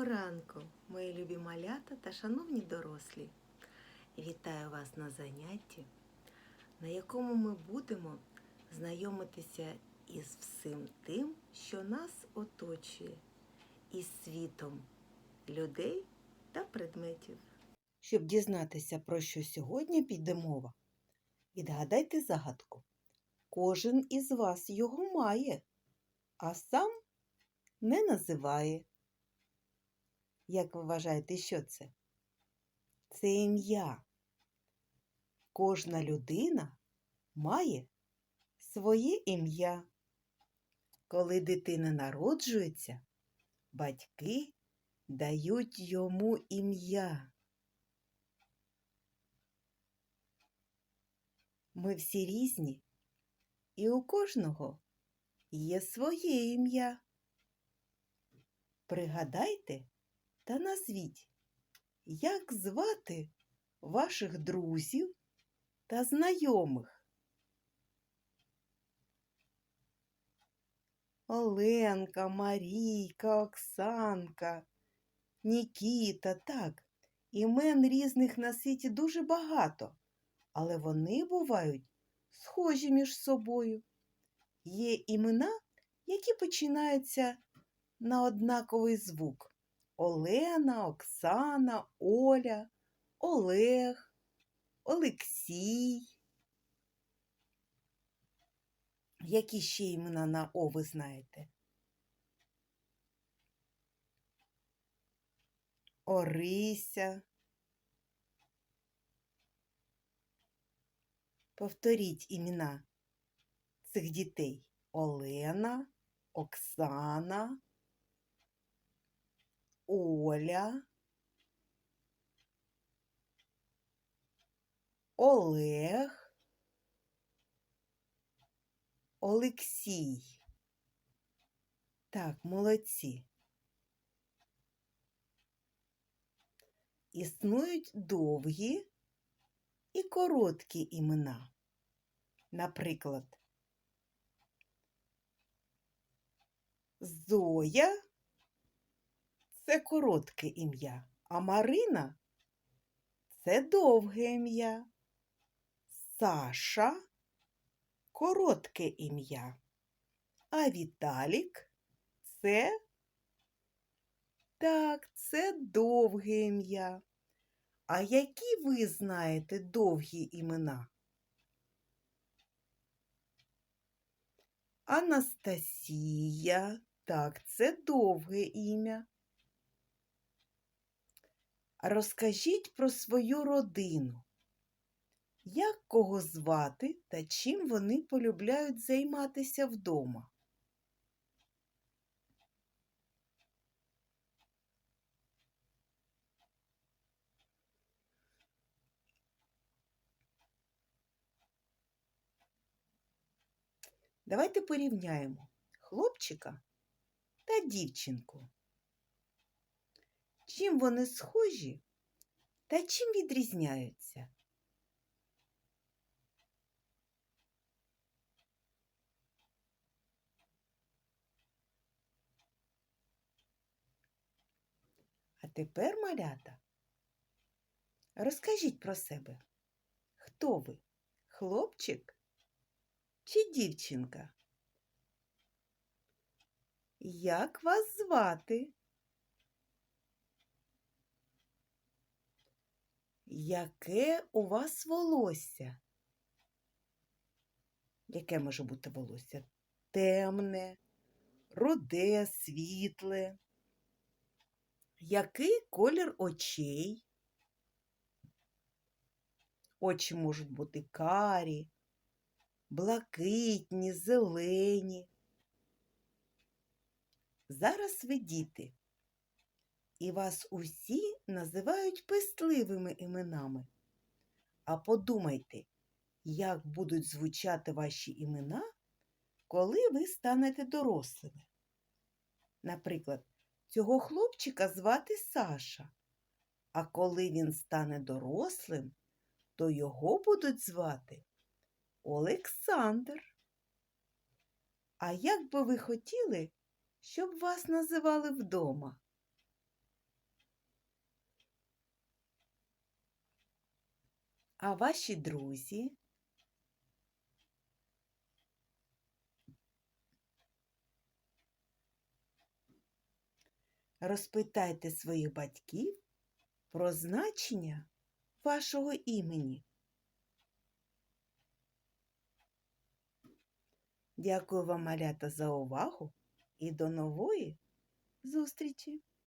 Доброго ранку, мої любі малята та шановні дорослі. Вітаю вас на занятті, на якому ми будемо знайомитися із всім тим, що нас оточує, із світом людей та предметів. Щоб дізнатися, про що сьогодні піде мова, відгадайте загадку. Кожен із вас його має, а сам не називає. Як ви вважаєте, що це? Це ім'я. Кожна людина має своє ім'я. Коли дитина народжується, батьки дають йому ім'я. Ми всі різні, і у кожного є своє ім'я. Пригадайте та назвіть, як звати ваших друзів та знайомих. Оленка, Марійка, Оксанка, Нікіта, так, імен різних на світі дуже багато, але вони бувають схожі між собою. Є імена, які починаються на однаковий звук. Олена, Оксана, Оля, Олег, Олексій. Які ще імена на О ви знаєте? Орися. Повторіть імена цих дітей. Олена, Оксана, Оля, Олег, Олексій. Так, молодці. Існують довгі і короткі імена. Наприклад, Зоя це коротке ім'я, а Марина це довге ім'я. Саша коротке ім'я. А Віталік це так, це довге ім'я. А які ви знаєте довгі імена? Анастасія. Так, це довге ім'я. Розкажіть про свою родину. Як кого звати та чим вони полюбляють займатися вдома? Давайте порівняємо хлопчика та дівчинку. Чим вони схожі та чим відрізняються? А тепер, малята, розкажіть про себе. Хто ви? Хлопчик чи дівчинка? Як вас звати? Яке у вас волосся? Яке може бути волосся? Темне, руде, світле. Який колір очей? Очі можуть бути карі, блакитні, зелені. Зараз ви діти, і вас усі називають пестливими іменами. А подумайте, як будуть звучати ваші імена, коли ви станете дорослими. Наприклад, цього хлопчика звати Саша, а коли він стане дорослим, то його будуть звати Олександр. А як би ви хотіли, щоб вас називали вдома? А ваші друзі? Розпитайте своїх батьків про значення вашого імені. Дякую вам, малята, за увагу і до нової зустрічі!